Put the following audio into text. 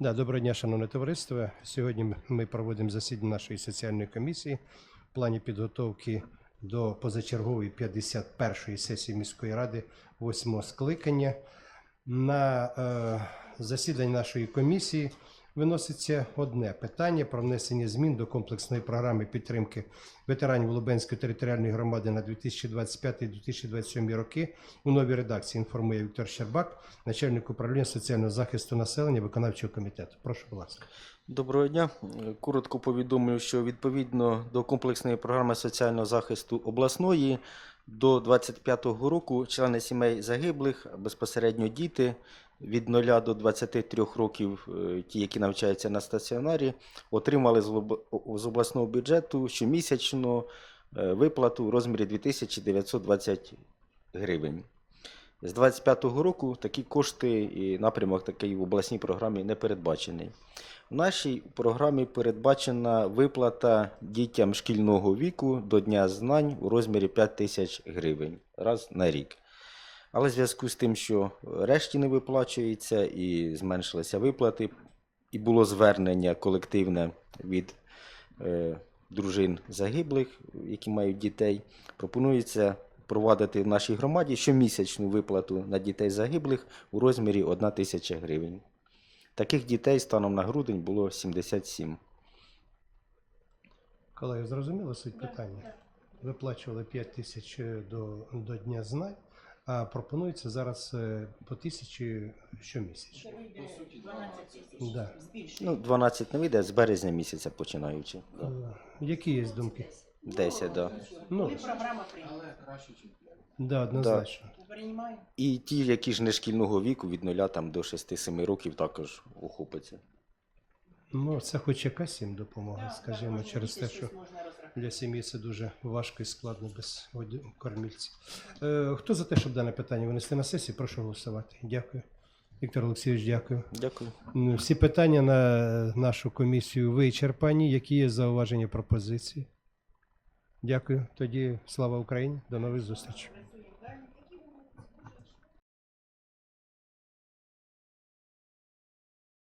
Да, доброго дня, шановне товариство. Сьогодні ми проводимо засідання нашої соціальної комісії в плані підготовки до позачергової 51-ї сесії міської ради 8 скликання. На е, засіданні нашої комісії виноситься одне питання про внесення змін до комплексної програми підтримки ветеранів Лубенської територіальної громади на 2025-2027 роки у новій редакції інформує Віктор Щербак, начальник управління соціального захисту населення виконавчого комітету. Прошу, будь ласка. Доброго дня. Коротко повідомлю, що відповідно до комплексної програми соціального захисту обласної до 25-го року члени сімей загиблих, безпосередньо діти від 0 до 23 років, е, ті, які навчаються на стаціонарі, отримали з обласного бюджету щомісячну е, виплату в розмірі 2920 гривень. З 25-го року такі кошти і напрямок такий в обласній програмі не передбачений. В нашій програмі передбачена виплата дітям шкільного віку до Дня знань у розмірі 5 тисяч гривень раз на рік. Але в зв'язку з тим, що решті не виплачується і зменшилися виплати, і було звернення колективне від е, дружин загиблих, які мають дітей, пропонується провадити в нашій громаді щомісячну виплату на дітей загиблих у розмірі 1 тисяча гривень. Таких дітей станом на грудень було 77. Колеги, зрозуміло суть питання? Виплачували 5 тисяч до, до Дня знань, пропонується зараз е, по тисячі щомісяця. Да. Ну, 12 не вийде, з березня місяця починаючи. Е, Які є думки? 10, да. Ну, програма прийняла? да, однозначно. Приймаю. І ті, які ж не шкільного віку, від 0 там, до 6-7 років також охопиться. Ну, це хоч якась їм допомога, скажімо, Так, через те, що для сім'ї це дуже важко і складно без кормільців. Е, хто за те, щоб дане питання винести на сесію, прошу голосувати. Дякую. Віктор Олексійович, дякую. Дякую. Ну, Всі питання на нашу комісію вичерпані. Які є зауваження пропозиції? Дякую. Тоді слава Україні. До нових зустрічей.